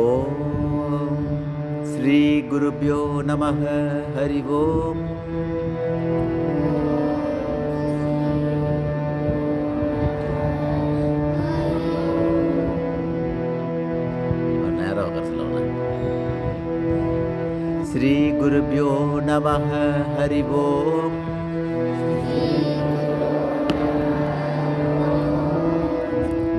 ஓம் ஸ்ரீ குருபியோ நமக ஹரி ஓம். ஸ்ரீ குருபியோ நம ஹரி ஓம்.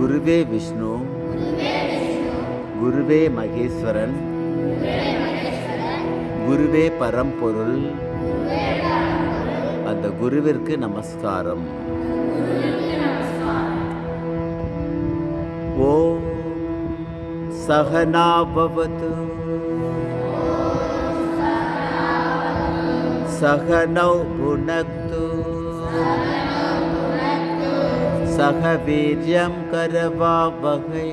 குருவே விஷ்ணு. குருவே மகேஸ்வரன். குருவே பரம்பொருள். அந்த குருவிற்கு நமஸ்காரம். ஓ சகனாபவது சகனௌ புனக்து. सह वीर्यं करवावहै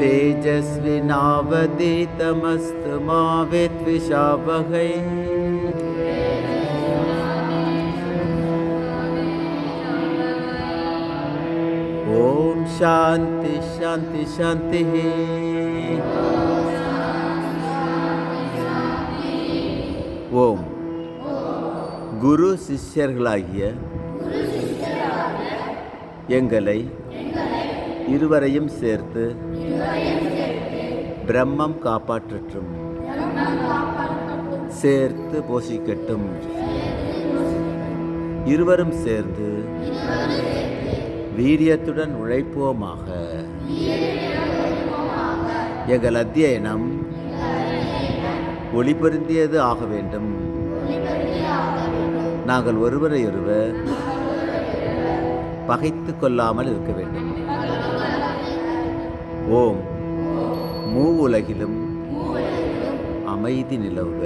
तेजस्विनावदितमस्तु मा विद्विषावहै ॐ शान्ति शान्ति शान्तिः। ஓம் குரு சிஷ்யர்களாகிய எங்களை இருவரையும் சேர்த்து பிரம்மம் காப்பாற்றட்டும். சேர்த்து போஷிக்கட்டும். இருவரும் சேர்ந்து வீரியத்துடன் உழைப்போமாக எங்கள் அத்தியனம் ஒளிபருந்தியது ஆக வேண்டும். நாங்கள் ஒருவரை ஒருவர் பகைத்து கொள்ளாமல் இருக்க வேண்டும் ஓம் மூ உலகிலும் அமைதி நிலவுக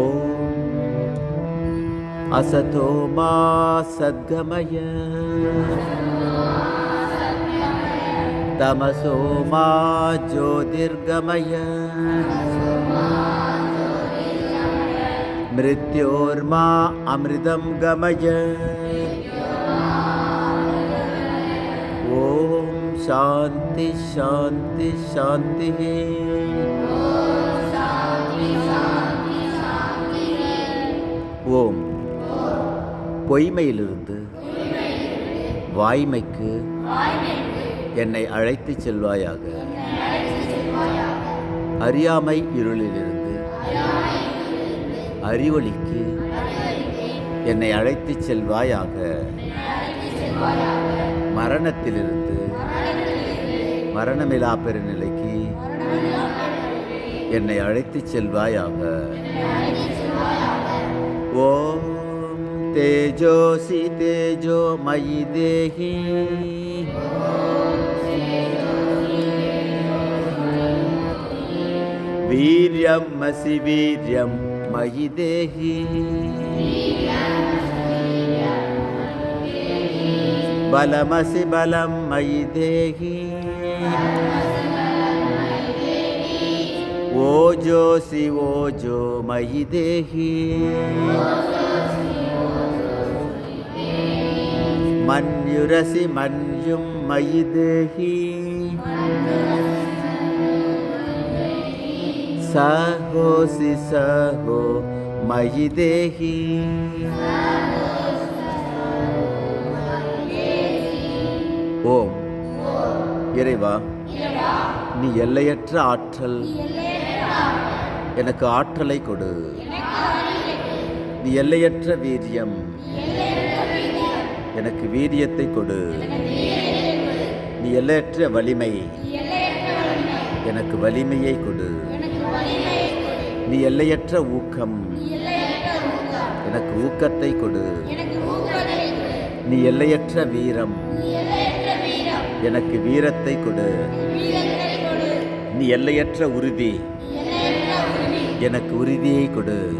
ஓம் असतो मा सद्गमय तमसो मा ज्योतिर्गमय मृत्योर्मा अमृतं गमय ॐ शान्ति शान्ति शान्तिः ஓம் பொய்மையிலிருந்து வாய்மைக்கு என்னை அழைத்துச் செல்வாயாக அறியாமை இருளிலிருந்து அறிவொளிக்கு என்னை அழைத்துச் செல்வாயாக மரணத்திலிருந்து மரணமிலா பெருநிலைக்கு என்னை அழைத்துச் செல்வாயாக ॐ तेजोसि तेजो मयि देहि वीर्यमसि वीर्यं मयि देहि बलमसि बलं मयि देहि ओजोसि ओजो मयि देहि मन्युरसि मन्युं मयि देहि ಸಾಹೋಸಿ சாகோ ಮಯಿ ದೇಹಿ ஓம். இறைவா நீ எல்லையற்ற ஆற்றல் எனக்கு ஆற்றலை கொடு. நீ எல்லையற்ற வீரியம் எனக்கு வீரியத்தை கொடு. நீ எல்லையற்ற வலிமை எனக்கு வலிமையை கொடு. நீ எல்லையற்ற ஊக்கம். எனக்கு ஊக்கத்தை கொடு. நீ எல்லையற்ற வீரம். எனக்கு வீரத்தை கொடு. நீ எல்லையற்ற உறுதி. எனக்கு உறுதியை கொடு.